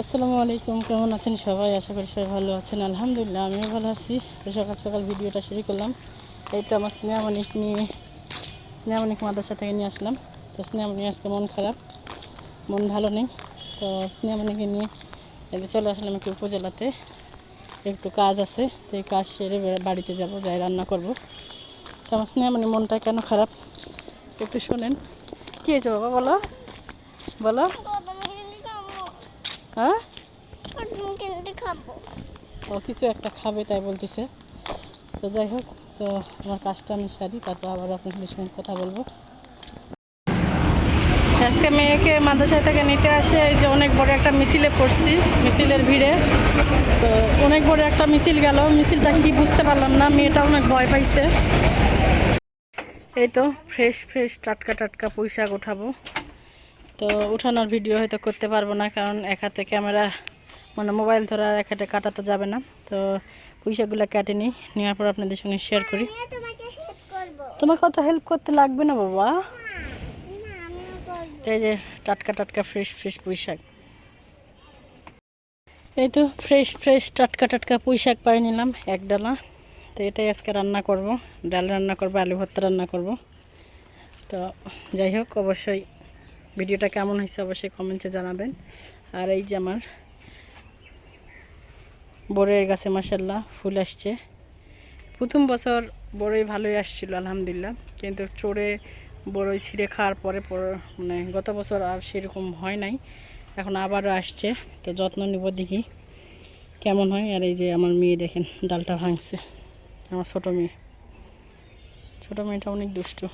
আসসালামু আলাইকুম, কেমন আছেন সবাই? আশা করি সবাই ভালো আছেন। আলহামদুলিল্লাহ, আমিও ভালো আছি। তো সকাল সকাল ভিডিওটা শুরু করলাম। এই তো আমার স্নেহামণিক নিয়ে স্নেহামণিক মাদ্রাসা থেকে নিয়ে আসলাম। তো স্নেহামণি আজকে মন খারাপ, মন ভালো নেই। তো স্নেহামণিকে নিয়ে এতে চলে আসলাম একটু উপজেলাতে। একটু কাজ আছে, তো এই কাজ সেরে বাড়িতে যাব, যাই রান্না করব। তো আমার স্নেহামণি মনটা কেন খারাপ? একটু শোনেন। কী হয়েছে বাবা, বলো। বলো। হ্যাঁ? ও কিছু একটা খাবে তাই বলতেছে। তো যাই হোক তো আমার কাজটা আমি সারি তারপর আবার আপনাদের সঙ্গে কথা বলব। আজকে মেয়েকে মাদ্রাসা থেকে নিতে আসে এই যে অনেক বড় একটা মিছিলে পড়ছি মিছিলের ভিড়ে। তো অনেক বড় একটা মিছিল গেল মিছিলটা কি বুঝতে পারলাম না মেয়েটা অনেক ভয় পাইছে। এই তো ফ্রেশ ফ্রেশ টাটকা টাটকা শাক উঠাবো। তো উঠানোর ভিডিও হয়তো করতে পারব না কারণ এক হাতে ক্যামেরা মানে মোবাইল ধরা আর এক হাতে কাটা তো যাবে না। তো পুঁইশাকগুলো কেটে নিই নেওয়ার পর আপনাদের সঙ্গে শেয়ার করি। তোমাকে কত হেল্প করতে লাগবে না বাবা। এই যে টাটকা টাটকা ফ্রেশ ফ্রেশ পুঁই শাক এই তো ফ্রেশ ফ্রেশ টাটকা টাটকা পুঁই শাক পাই নিলাম এক ডালা। তো এটাই আজকে রান্না করব ডাল রান্না করব আলু ভর্তা রান্না করব। তো যাই হোক অবশ্যই ভিডিওটা কেমন হয়েছে অবশ্যই কমেন্টে জানাবেন। আর এই যে আমার বড়ের গাছে মাসাল্লাহ ফুল আসছে। প্রথম বছর বড়ই ভালোই আসছিল, আলহামদুলিল্লাহ। কিন্তু চোরে বড়ই ছিঁড়ে খাওয়ার পর- মানে গত বছর আর সেরকম হয় নাই। এখন আবারও আসছে, তো যত্ন নিব দেখি কেমন হয়। আর এই যে আমার মেয়ে দেখেন, ডালটা ভাঙছে, আমার ছোটো মেয়ে। ছোটো মেয়েটা অনেক দুষ্টু,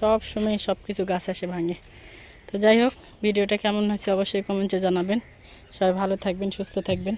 সব সময় সব কিছু গাছ আসে ভাঙে। তো যাই হোক ভিডিওটা কেমন হয়েছে অবশ্যই কমেন্টে জানাবেন। সবাই ভালো থাকবেন সুস্থ থাকবেন।